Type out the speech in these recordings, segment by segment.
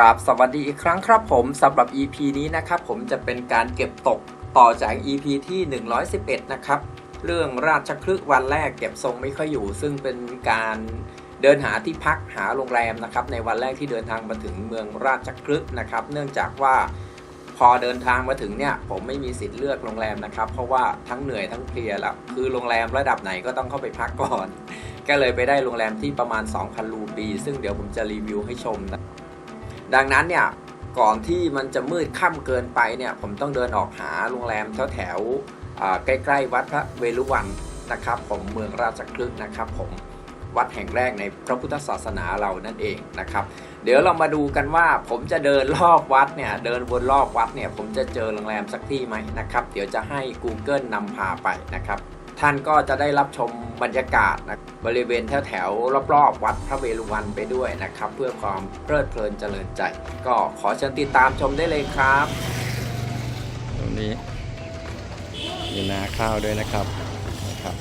ครับ สวัสดีอีกครั้งครับผมสำหรับ EP นี้นะครับผมจะเป็นการเก็บตกต่อจาก EP ที่ 111 นะครับ เรื่องราชคลึกวันแรกเก็บทรงไม่ค่อยอยู่ ซึ่งเป็นการเดินหาที่พักหาโรงแรมนะครับ ในวันแรกที่เดินทางมาถึงเมืองราชคลึกนะครับ เนื่องจากว่าพอเดินทางมาถึงเนี่ยผมไม่มีสิทธิ์เลือกโรงแรมนะครับ เพราะว่าทั้งเหนื่อยทั้งเพลียแล้วคือโรงแรมระดับไหนก็ต้องเข้าไปพักก่อน ก็เลยไปได้โรงแรมที่ประมาณ 2,000รูปี ซึ่งเดี๋ยวผมจะรีวิวให้ชมนะ ดังนั้นเนี่ยก่อนที่มันจะมืดค่ำเกินไปเนี่ยผมต้องเดินออกหาโรงแรมแถวแถวๆใกล้ๆ วัดพระเวรุวันนะครับ ผมเมืองราชคลึกนะครับ ผมวัดแห่งแรกในพระพุทธศาสนาเรานั่นเองนะครับ เดี๋ยวเรามาดูกันว่าผมจะเดินรอบวัดเนี่ยเดินวนรอบวัดเนี่ยผมจะเจอโรงแรมสักที่ไหมนะครับ เดี๋ยวจะให้ Google นำพาไปนะครับ ท่านก็จะได้รับชมบรรยากาศนะบริเวณแถวแถวๆรอบๆ วัดพระเวรุวันไปด้วยนะครับ เพื่อความเพลิดเพลินเจริญใจ ก็ขอเชิญติดตามชมได้เลยครับ ตรงนี้มีนาข้าวด้วยนะครับนะครับ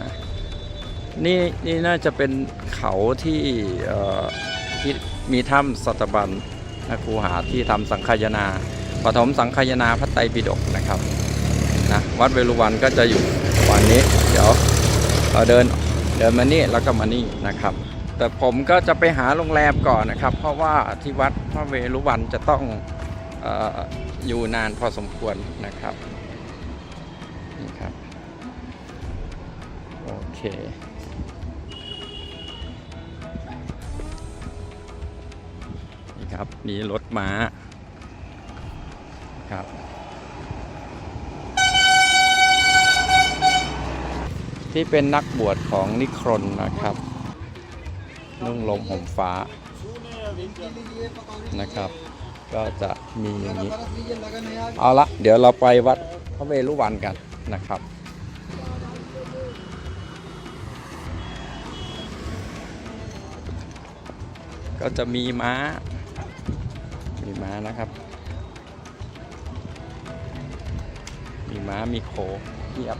นะนี่นี่น่าจะเป็นเขาที่เอ่อที่มีถ้ำสัตบันนะครูหาที่ทำสังคายนาปฐมสังคายนาพระไตรปิฎกนะครับ นะวัดเวรุวันก็จะอยู่วันนี้ เดี๋ยวเราเดินเดินมานี่แล้วก็มานี่นะครับ แต่ผมก็จะไปหาโรงแรมก่อนนะครับ เพราะว่าที่วัดพระเวรุวันจะต้องอออยู่นานพอสมควรนะครับนี่ครับโอเคนี่ครับมีรถม้าครับ ที่เป็นนักบวชของนิครนนะครับ นุ่งลมห่มฟ้านะครับ ก็จะมีอย่างนี้ เอาละเดี๋ยวเราไปวัดพระเวรุวันกันนะครับก็จะมีม้า มีม้านะครับ มีม้า มีโคเทียบ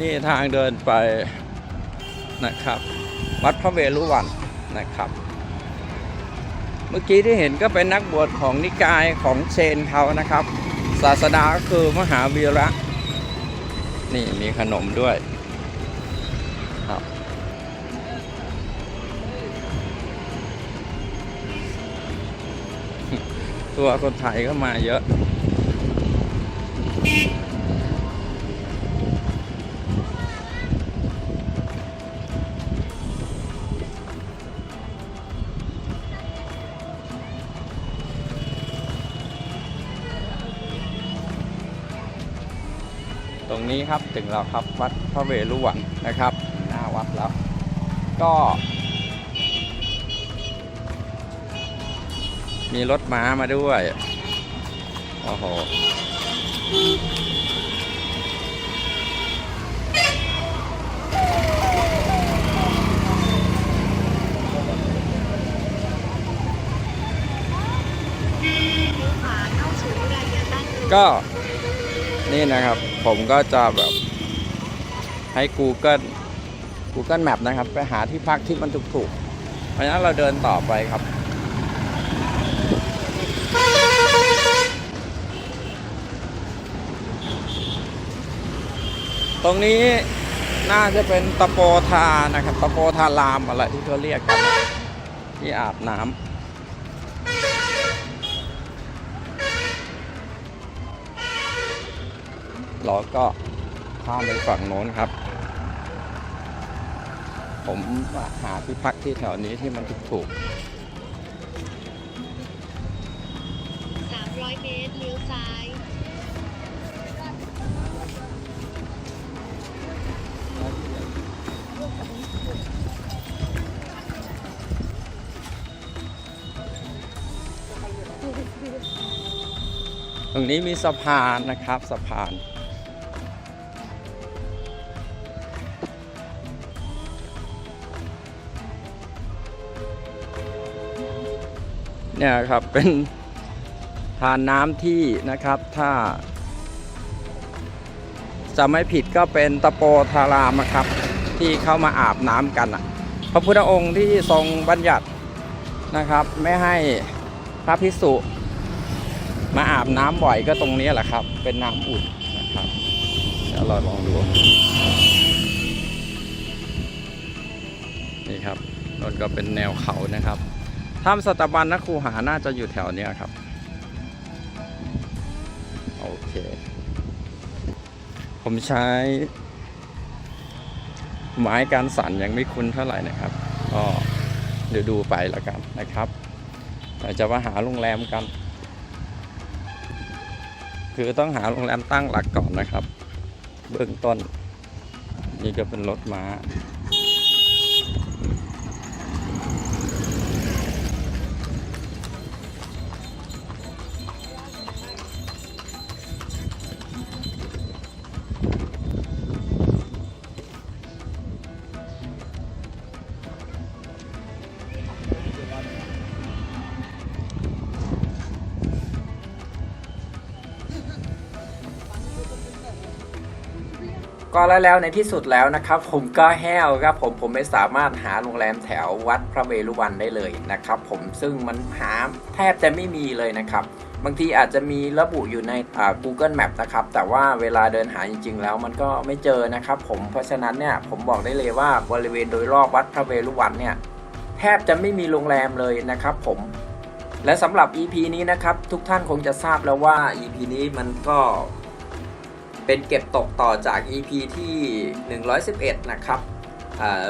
นี่ทางเดินไปนะครับ วัดพระเวรุวันนะครับ เมื่อกี้ที่เห็นก็เป็นนักบวชของนิกายของเชนเขานะครับ ศาสดาก็คือมหาวีระ นี่มีขนมด้วยครับตัวคนไทยก็มาเยอะ ตรงนี้ครับถึงแล้วครับวัดพระเวรุวันนะครับ หน้าวัดแล้ว ก็ มีรถม้ามาด้วย โอ้โหก็ นี่นะครับ ผมก็จะแบบให้ Google Google Map นะครับ ไปหาที่พักที่มันถูกๆเพราะฉะนั้นเราเดินต่อไปครับ ตรงนี้น่าจะเป็นตะโปทานะครับ ตะโปทารามอะไรที่เขาเรียกกันที่อาบน้ำ เราก็ข้ามไปฝั่งโน้นครับ ผมหาที่พักที่แถวนี้ที่มันถูก300 เมตรเลี้ยวซ้ายๆตรงนี้มีสะพานนะครับสะพาน เนี่ยครับเป็นทานน้ำที่นะครับถ้าจะไม่ผิดก็เป็นตะโปธารามครับ ที่เข้ามาอาบน้ำกันพระพุทธองค์ที่ทรงบัญญัตินะครับ ไม่ให้พระภิกษุมาอาบน้ำบ่อยก็ตรงนี้แหละครับ เป็นน้ำอุ่นนะครับเดี๋ยวเราลองดูนี่ครับนนก็เป็นแนวเขานะครับ ถ้ำสตบันนักคูหาน่าจะอยู่แถวเนี้ยครับ โอเค ผมใช้ ไม้การสั่นยังไม่คุ้นเท่าไหร่นะครับ ก็เดี๋ยวดูไปแล้วกันนะครับเราจะมาหาโรงแรมกัน คือต้องหาโรงแรมตั้งหลักก่อนนะครับ เบื้องต้น นี่ก็เป็นรถม้า ก็แล้วแล้วในที่สุดแล้วนะครับ ผมก็แห้วครับผมผมไม่สามารถหาโรงแรมแถววัดพระเวรุวันได้เลยนะครับ ผมซึ่งมันหาแทบจะไม่มีเลยนะครับ บางทีอาจจะมีระบุอยู่ในอ่า Google Map นะครับ แต่ว่าเวลาเดินหาจริง ๆ แล้วมันก็ไม่เจอนะครับผมเพราะฉะนั้นเนี่ยผมบอกได้เลยว่าบริเวณโดยรอบวัดพระเวรุวันเนี่ยแทบจะไม่มีโรงแรมเลยนะครับ ผมและสำหรับ EP นี้นะครับ ทุกท่านคงจะทราบแล้วว่า EP นี้มันก็ เป็นเก็บตกต่อจาก EP ที่ 111 นะครับ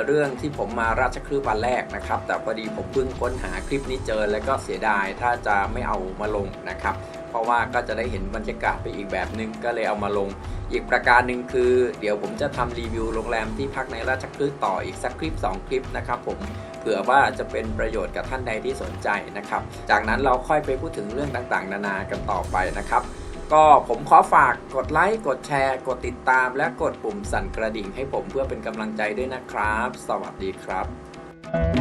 เรื่องที่ผมมาราชคลือวันแรกนะครับ แต่พอดีผมเพิ่งค้นหาคลิปนี้เจอแล้วก็เสียดายถ้าจะไม่เอามาลงนะครับ เพราะว่าก็จะได้เห็นบรรยากาศไปอีกแบบนึงก็เลยเอามาลง อีกประการหนึ่งคือ เดี๋ยวผมจะทำรีวิวโรงแรมที่พักในราชคลือต่ออีกสักคลิป 2 คลิปนะครับผมเผื่อว่าจะเป็นประโยชน์กับท่านใดที่สนใจนะครับ จากนั้นเราค่อยไปพูดถึงเรื่องต่างๆ นานากันต่อไปนะครับ ก็ผมขอฝากกดไลค์ กดแชร์ กดติดตาม และกดปุ่มสั่นกระดิ่งให้ผมเพื่อเป็นกำลังใจด้วยนะครับ สวัสดีครับ